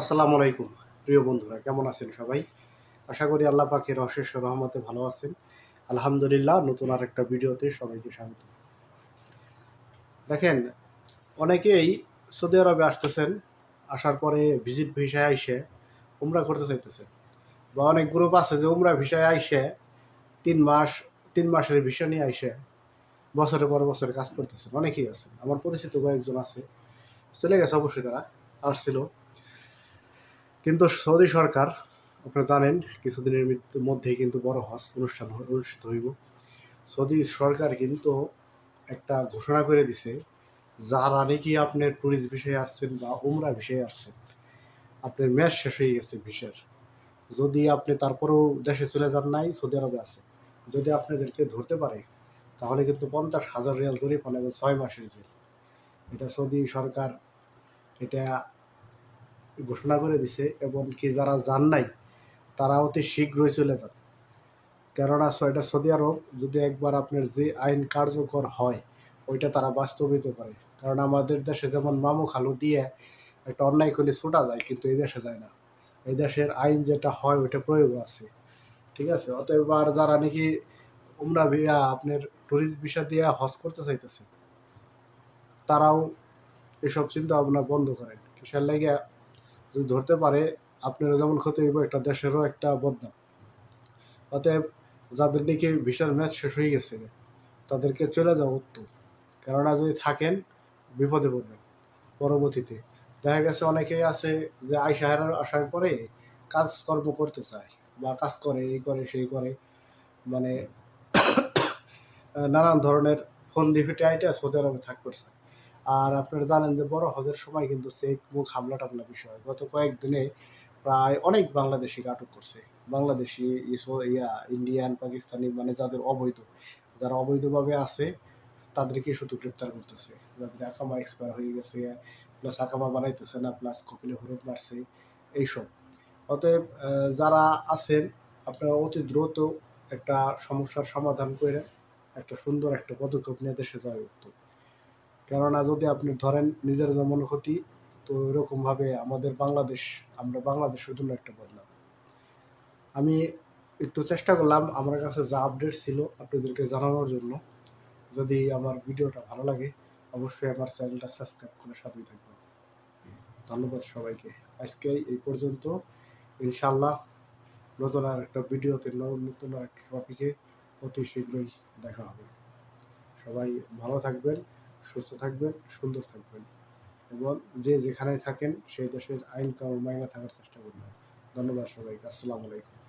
আসসালামু আলাইকুম। প্রিয় বন্ধুরা, কেমন আছেন সবাই? আশা করি আল্লাহ পাখির অশেষ রহমতে ভালো আছেন। আলহামদুলিল্লাহ, নতুন আর একটা ভিডিওতে সবাইকে স্বাগত। দেখেন, অনেকেই সৌদি আরবে আসতেছেন, আসার পরে ভিজিট ভিসায় আইসে উমরা করতে চাইতেছেন। বা অনেক গ্রুপ আছে যে উমরা ভিসায় আইসে তিন মাস, তিন মাসের ভিসা নিয়ে আইসে বছরের পর বছরে কাজ করতেছেন। অনেকেই আছেন। আমার পরিচিত কয়েকজন আছে। চলে গেছে অবশ্যই তারা। আসছিল। কিন্তু সৌদি সরকার, আপনারা জানেন, কিছুদিনের মধ্যেই কিন্তু বড় হজ অনুষ্ঠান অনুষ্ঠিত হইব। সৌদি সরকার কিন্তু একটা ঘোষণা করে দিছে যারা নাকি আপনার ট্যুরিস্ট বিষয়ে আসছেন বা উমরা বিষয়ে আসছেন। আপনার ম্যাচ শেষ হয়ে গেছে ভিসের যদি আপনি তারপরেও দেশে চলে যান নাই, সৌদি আরবে আছে। যদি আপনাদেরকে ধরতে পারে, তাহলে কিন্তু পঞ্চাশ হাজার রিয়াল জরিমানা এবং ছয় মাসের জেল। এটা সৌদি সরকার, এটা ঘোষণা করে দিছে এবং কি যারা যান নাই, তারা অতি শীঘ্রই চলে যান কেননা স- এটা সৌদি আরব, যদি একবার আপনার যে আইন কার্যকর হয়, ওইটা তারা বাস্তবিত করে। কারণ আমাদের দেশে যেমন মামু খালু দিয়ে একটা অন্যায় করলে ছুটা যায়, কিন্তু এই দেশে যায় না। এই দেশের আইন যেটা হয়, ওইটা প্রয়োগ আছে। ঠিক আছে? অতএব আর যারা নাকি উমরা ভিয়া আপনার ট্যুরিস্ট ভিসা দিয়ে হজ করতে চাইতেছে, তারাও এসব চিন্তা ভাবনা বন্ধ করেন। কিসের লাগে যদি ধরতে পারে, আপনারও যেমন ক্ষতি হইব, একটা দেশেরও একটা বদনাম। অতএব যাদের নাকি ভিসার ম্যাচ শেষ হয়ে গেছে, তাদেরকে চলে যাওয়া উত্তম। কেননা যদি থাকেন, বিপদে পড়বেন পরবর্তীতে। দেখা গেছে অনেকেই আছে যে আইসাহের আসার পরে কাজকর্ম করতে চায় বা কাজ করে, এই করে, সেই করে। মানে নানান ধরনের ফোন লিফিটে আইটা সৌদি আরবে থাকতে চায় আর আপনারা জানেন যে বড় হজের সময় কিন্তু চেক মুখ হামলা টামলা বিষয়। গত কয়েকদিনে প্রায় অনেক বাংলাদেশিকে আটক করছে। বাংলাদেশি ইয়া, ইন্ডিয়ান, পাকিস্তানি মানে যাদের অবৈধ, যারা অবৈধভাবে আছে, তাদেরকে শুধু গ্রেপ্তার করতেছে। আকামা এক্সপায়ার হয়ে গেছে প্লাস আকামা বানাইতেছে না প্লাস কপিলে হরুপ মারছে, এইসব। অতএব যারা আছেন, আপনারা অতি দ্রুত একটা সমস্যার সমাধান করে, একটা সুন্দর একটা পদক্ষেপ নিয়ে দেশে যাওয়া উত্তম কেননা যদি আপনি ধরেন নিজের যেমন ক্ষতি, তো এরকমভাবে আমাদের বাংলাদেশ, আমরা বাংলাদেশের জন্য একটা বদলাম। আমি একটু চেষ্টা করলাম আমার কাছে যা আপডেট ছিল আপনাদেরকে জানানোর জন্য। যদি আমার ভিডিওটা ভালো লাগে, অবশ্যই আমার চ্যানেলটা সাবস্ক্রাইব করে সাথেই থাকবেন। ধন্যবাদ সবাইকে। আজকে এই পর্যন্ত ইনশাল্লাহ নতুন আর একটা ভিডিওতে নতুন আর একটা টপিকে অতি শীঘ্রই দেখা হবে। সবাই ভালো থাকবেন। সুস্থ থাকবেন, সুন্দর থাকবেন। এবং যে যেখানে থাকেন, সেই দেশের আইন কানুন মাইনা থাকার চেষ্টা করবেন। ধন্যবাদ সবাইকে। আসসালামু আলাইকুম।